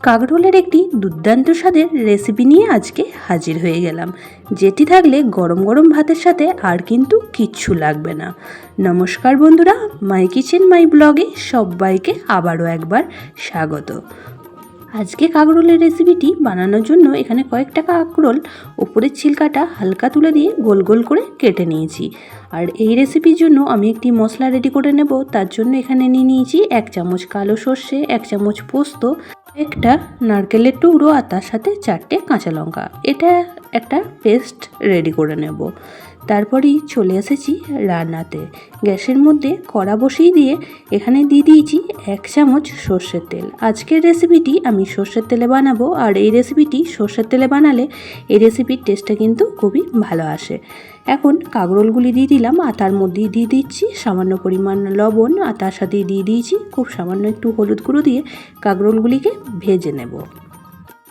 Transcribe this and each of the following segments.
কাকরোলের একটি দুর্দান্ত স্বাদের রেসিপি নিয়ে আজকে হাজির হয়ে গেলাম। যেটি থাকলে গরম গরম ভাতের সাথে আর কিন্তু কিচ্ছু লাগবে না। নমস্কার বন্ধুরা মাই কিচেন মাই ব্লগে সবাইকে আবারও একবার স্বাগত। আজকে কাকরোলের রেসিপিটি বানানোর জন্য এখানে কয়েকটা কাকরোল ওপরের ছিলকাটা হালকা তুলে দিয়ে গোল গোল করে কেটে নিয়েছি। আর এই রেসিপির জন্য আমি একটি মশলা রেডি করে নেব। তার জন্য এখানে নিয়ে নিয়েছি এক চামচ কালো সর্ষে, এক চামচ পোস্ত একটা নারকেলের টুকরো আর তার সাথে চারটে কাঁচা লঙ্কা। এটা একটা পেস্ট রেডি করে নেব। তারপরেই চলে এসেছি রান্নাতে। গ্যাসের মধ্যে কড়া বসিয়ে দিয়ে এখানে দিয়ে দিয়েছি এক চামচ সর্ষের তেল। আজকের রেসিপিটি আমি সর্ষের তেলে বানাবো আর এই রেসিপিটি সর্ষের তেলে বানালে এই রেসিপির টেস্টটা কিন্তু খুবই ভালো আসে। এখন কাগরোলগুলি দিয়ে দিলাম আতার তার মধ্যে দিয়ে দিচ্ছি সামান্য পরিমাণ লবণ আতার তার সাথে দিয়ে দিয়েছি খুব সামান্য একটু হলুদ গুঁড়ো দিয়ে কাগরোলগুলিকে ভেজে নেব।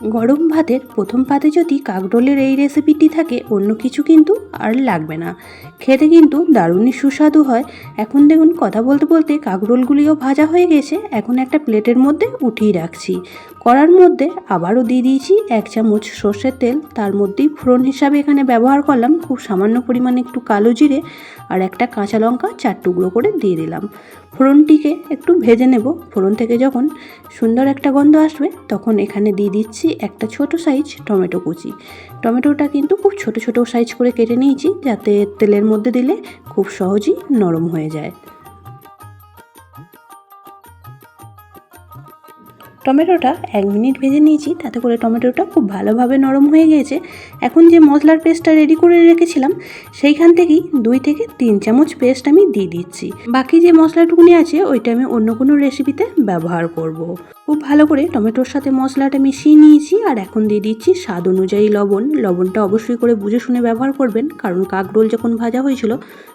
গরম ভাতের প্রথম পাতে যদি কাকরোলের এই রেসিপিটি থাকে, অন্য কিছু কিন্তু আর লাগবে না। খেতে কিন্তু দারুণই সুস্বাদু হয়। এখন দেখুন, কথা বলতে বলতে কাকরোলগুলিও ভাজা হয়ে গেছে। এখন একটা প্লেটের মধ্যে উঠিয়ে রাখছি। কড়ার মধ্যে আবারও দিয়ে দিয়েছি এক চামচ সর্ষের তেল। তার মধ্যেই ফোড়ন হিসাবে এখানে ব্যবহার করলাম। খুব সামান্য পরিমাণে একটু কালো জিরে আর একটা কাঁচা লঙ্কা চার টুকরো করে দিয়ে দিলাম। ফোড়নটিকে একটু ভেজে নেব। ফোড়ন থেকে যখন সুন্দর একটা গন্ধ আসবে, তখন এখানে দিয়ে দিচ্ছি একটা ছোট সাইজ টমেটো কুচি। টমেটোটা কিন্তু খুব ছোট ছোট সাইজ করে কেটে নিয়েছি যাতে তেলের মধ্যে দিলে খুব সহজেই নরম হয়ে যায়। টমেটোটা এক মিনিট ভেজে নিয়েছি, তাতে করে টমেটোটা খুব ভালোভাবে নরম হয়ে গিয়েছে। এখন যে মশলার পেস্টটা রেডি করে রেখেছিলাম, সেইখান থেকেই দুই থেকে তিন চামচ পেস্ট আমি দিয়ে দিচ্ছি। বাকি যে মশলাটুকুনি আছে, ওইটা আমি অন্য কোনো রেসিপিতে ব্যবহার করব। খুব ভালো করে টমেটোর সাথে মশলাটা মিশিয়ে নিয়েছি, আর এখন দিয়ে দিচ্ছি স্বাদ অনুযায়ী লবণ। লবণটা অবশ্যই করে বুঝে শুনে ব্যবহার করবেন, কারণ কাকরোল যখন ভাজা হয়েছিল,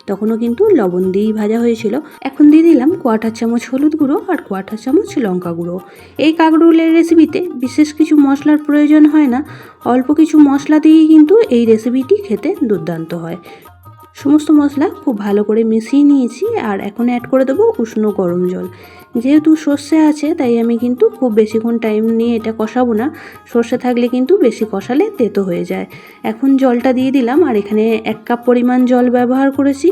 তখনও কিন্তু লবণ দিয়েই ভাজা হয়েছিল। এখন দিয়ে দিলাম কোয়াটার চামচ হলুদ গুঁড়ো আর কোয়াটার চামচ লঙ্কা গুঁড়ো। এই কাকরোলের রেসিপিতে বিশেষ কিছু মশলার প্রয়োজন হয় না। অল্প কিছু মশলা দিয়েই কিন্তু এই রেসিপিটি খেতে দুর্দান্ত হয়। সমস্ত মশলা খুব ভালো করে মিশিয়ে নিয়েছি আর এখন অ্যাড করে দেবো উষ্ণ গরম জল। যেহেতু সর্ষে আছে, তাই আমি কিন্তু খুব বেশিক্ষণ টাইম নিয়ে এটা কষাবো না। সর্ষে থাকলে কিন্তু বেশি কষালে তেতো হয়ে যায়। এখন জলটা দিয়ে দিলাম আর এখানে এক কাপ পরিমাণ জল ব্যবহার করেছি।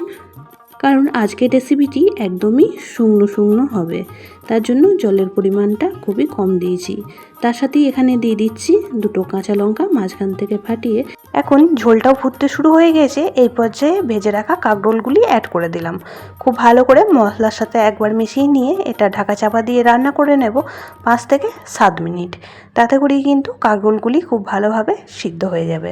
কারণ আজকের রেসিপিটি একদমই শুকনো শুকনো হবে। তার জন্য জলের পরিমাণটা খুবই কম দিয়েছি। তার সাথেই এখানে দিয়ে দিচ্ছি দুটো কাঁচা লঙ্কা মাঝখান থেকে ফাটিয়ে। এখন ঝোলটাও ফুটতে শুরু হয়ে গেছে, এই পর্যায়ে ভেজে রাখা কাকরোলগুলি অ্যাড করে দিলাম। খুব ভালো করে মশলার সাথে একবার মিশিয়ে নিয়ে এটা ঢাকা চাপা দিয়ে রান্না করে নেব পাঁচ থেকে সাত মিনিট। তাতে করেই কিন্তু কাকরোলগুলি খুব ভালোভাবে সিদ্ধ হয়ে যাবে।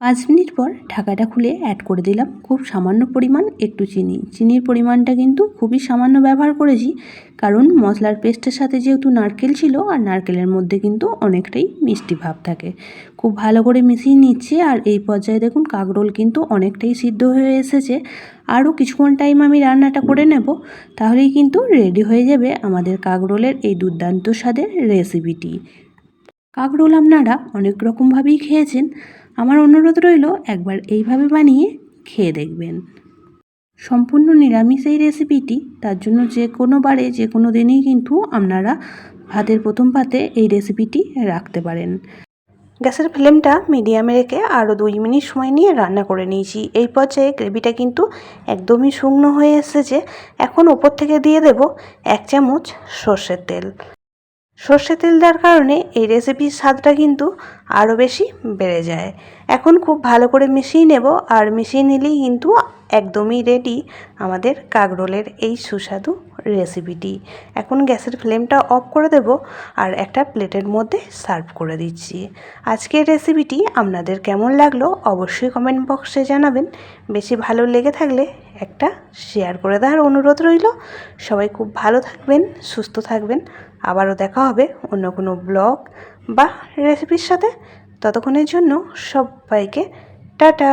পাঁচ মিনিট পর ঢাকাটা খুলে অ্যাড করে দিলাম খুব সামান্য পরিমাণ একটু চিনি। চিনির পরিমাণটা কিন্তু খুবই সামান্য ব্যবহার করেছি, কারণ মশলার পেস্টের সাথে যেহেতু নারকেল ছিল, আর নারকেলের মধ্যে কিন্তু অনেকটাই মিষ্টি ভাব থাকে। খুব ভালো করে মিশিয়ে নিচ্ছে, আর এই পর্যায়ে দেখুন কাকরোল কিন্তু অনেকটাই সিদ্ধ হয়ে এসেছে। আরও কিছুক্ষণ টাইম আমি রান্নাটা করে নেব, তাহলেই কিন্তু রেডি হয়ে যাবে আমাদের কাকরোলের এই দুর্দান্ত স্বাদের রেসিপিটি কাকরোল আপনারা অনেক রকমভাবেই খেয়েছেন। আমার অনুরোধ রইল একবার এইভাবে বানিয়ে খেয়ে দেখবেন। সম্পূর্ণ নিরামিষ এই রেসিপিটি তার জন্য যে কোনো বারে, যে কোনো দিনই কিন্তু আপনারা ভাতের প্রথম পাতে এই রেসিপিটি রাখতে পারেন। গ্যাসের ফ্লেমটা মিডিয়ামে রেখে আরও দুই মিনিট সময় নিয়ে রান্না করে নিয়েছি। এই পর্যায়ে গ্রেভিটা কিন্তু একদমই শুকনো হয়ে এসেছে। এখন ওপর থেকে দিয়ে দেব এক চামচ সর্ষের তেল। সর্ষে তেল দেওয়ার কারণে এই রেসিপির স্বাদটা কিন্তু আরও বেশি বেড়ে যায়। এখন খুব ভালো করে মিশিয়ে নেব আর মিশিয়ে নিলেই কিন্তু একদমই রেডি আমাদের কাকরোলের এই সুস্বাদু রেসিপিটি। এখন গ্যাসের ফ্লেমটা অফ করে দেব আর একটা প্লেটের মধ্যে সার্ভ করে দিচ্ছি। আজকের রেসিপিটি আপনাদের কেমন লাগল অবশ্যই কমেন্ট বক্সে জানাবেন। বেশি ভালো লেগে থাকলে একটা শেয়ার করে দেওয়ার অনুরোধ রইল। সবাই খুব ভালো থাকবেন, সুস্থ থাকবেন। আবারও দেখা হবে অন্য কোনো ব্লগ বা রেসিপির সাথে। ততক্ষণের জন্য সবাইকে টাটা।